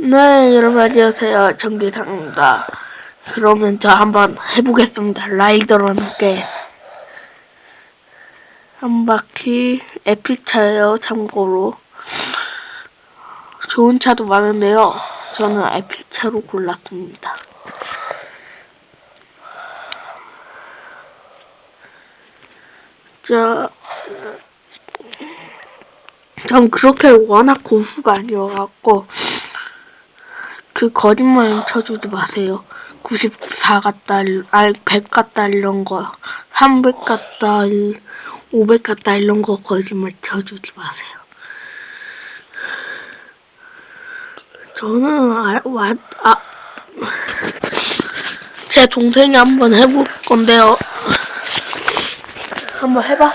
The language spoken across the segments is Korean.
네, 여러분 안녕하세요. 전기상입니다. 그러면 저 한번 해보겠습니다. 라이더랑 함께. 한 바퀴 에픽차예요, 참고로. 좋은 차도 많은데요. 저는 에픽차로 골랐습니다. 자, 전 그렇게 워낙 고수가 아니어갖고, 그 거짓말 쳐주지 마세요. 94 같다, 아니 100 같다 이런 거, 300 같다, 500 같다 이런 거 거짓말 쳐주지 마세요. 저는 아, 와, 아, 제 동생이 한번 해볼 건데요. 한번 해봐.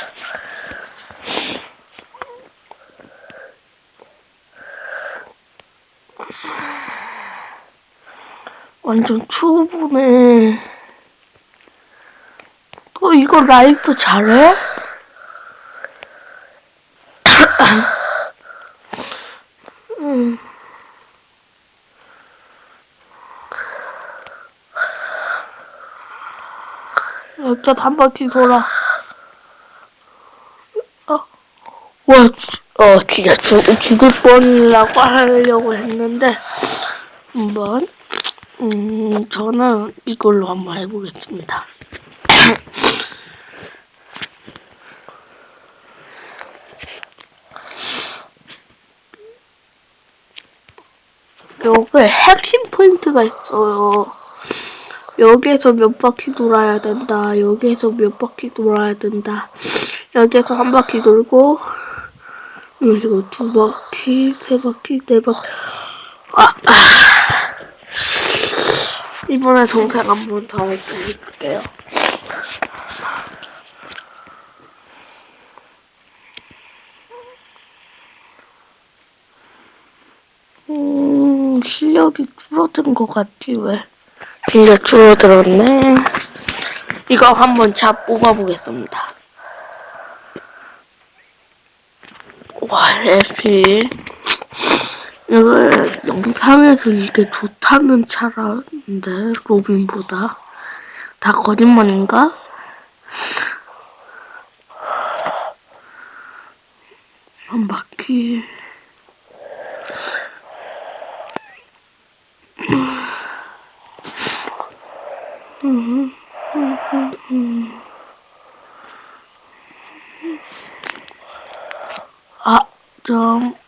완전 초보네. 어, 이거 라이트 잘해? 음. 이렇게 한 바퀴 돌아. 어, 와, 주- 어, 진짜 죽, 죽을 뻔이라고 하려고 했는데, 한번 음, 저는 이걸로 한번 해보겠습니다. 여기 핵심 포인트가 있어요. 여기에서 몇 바퀴 돌아야 된다. 여기에서 몇 바퀴 돌아야 된다. 여기에서 한 바퀴 돌고, 여기서 두 바퀴, 세 바퀴, 네 바퀴. 아, 아. 이번에 동생 한번 더 해볼게요. 음, 실력이 줄어든 것 같지, 왜? 진짜 줄어들었네. 이거 한번 잡 뽑아보겠습니다. 와, 에피. 이거 영상에서 이게 좋다는 차라는데 로빈보다? 다 거짓말인가? 한 바퀴 아, 좀